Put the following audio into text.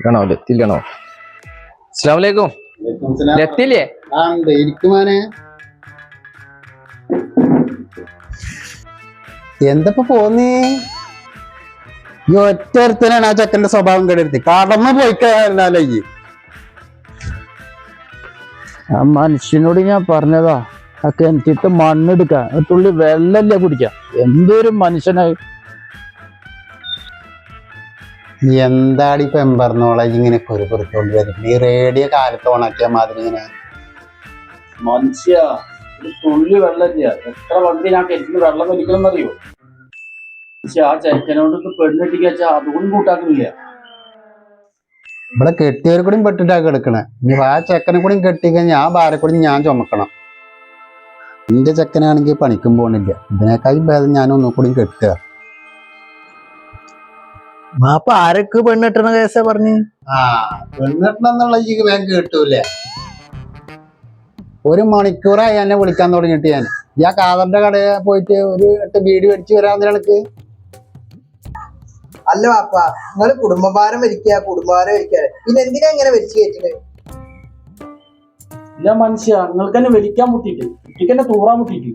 ഇതാണോ ലത്തില്ലാണോ അസ്ലാമലൈക്കും എത്തില്ലേ എന്തപ്പോ പോന്നീ ഈ ഒറ്റത്തനാണ് ആ ചെക്കന്റെ സ്വഭാവം കെടുത്തി കടന്നു പോയിക്കാരല്ലോ ഈ. ആ മനുഷ്യനോട് ഞാൻ പറഞ്ഞതാ. ആ കിണറ്റിട്ട് മണ്ണെടുക്കാൻ ഒരു തുള്ളി വെള്ളല്ലേ കുടിക്കാം. എന്തൊരു മനുഷ്യനായി. എന്താടി ഇപ്പൊ എമ്പറന്നോളെ ഇങ്ങനെ കുരുപുറത്തോണ്ട് വരും. ഈ റേഡിയോ കാലത്ത് ഓണാക്കിയ മാതിരി ഇങ്ങനെ. മനുഷ്യ തുള്ളി വെള്ളമില്ല. എത്ര വണ്ടി ഞാൻ കിണറ്റിന് വെള്ളം വലിക്കണം അറിയോ പക്ഷെ ആ ചെക്കനോട് പെണ്ണെട്ടിക്കാച്ചാ അതുകൊണ്ട് കൂട്ടാക്കുന്നില്ല. ഇവിടെ കെട്ടിയവരെ കൂടി പെട്ടിട്ടാ കെടുക്കണേ ഇനി ആ ചെക്കനെ കൂടി കെട്ടിക്കഴിഞ്ഞാൽ ആ ഭാര്യ കൂടി ഞാൻ ചുമക്കണം. എന്റെ ചെക്കനാണെങ്കിൽ പണിക്കും പോണില്ല ഇതിനേക്കാളും ഭേദം ഞാൻ ഒന്നും കൂടി കെട്ടുക. മാപ്പ ആരൊക്കെ പെണ്ണിട്ടണ കേസാ പറഞ്ഞു? ആ വേഗം കേട്ടൂലേ. ഒരു മണിക്കൂറായി എന്നെ വിളിക്കാൻ തുടങ്ങിയിട്ട് ഞാൻ. ഈ ആ കാതറിന്റെ കടയിൽ പോയിട്ട് ഒരു എട്ട് ബീഡി മേടിച്ച് വരാൻ എനിക്ക് അല്ല വാപ്പ നിങ്ങൾ കുടുംബഭാരം വരിക്കുക കുടുംബഭാരം വരിക്കുക പിന്നെ എന്തിനാ ഇങ്ങനെ വലിച്ചു കയറ്റത് ഇല്ല മനുഷ്യ നിങ്ങൾക്ക് തന്നെ വലിക്കാൻ മുട്ടിട്ട് കുട്ടിക്ക് തന്നെ തൂറാൻ മുട്ടിട്ട്.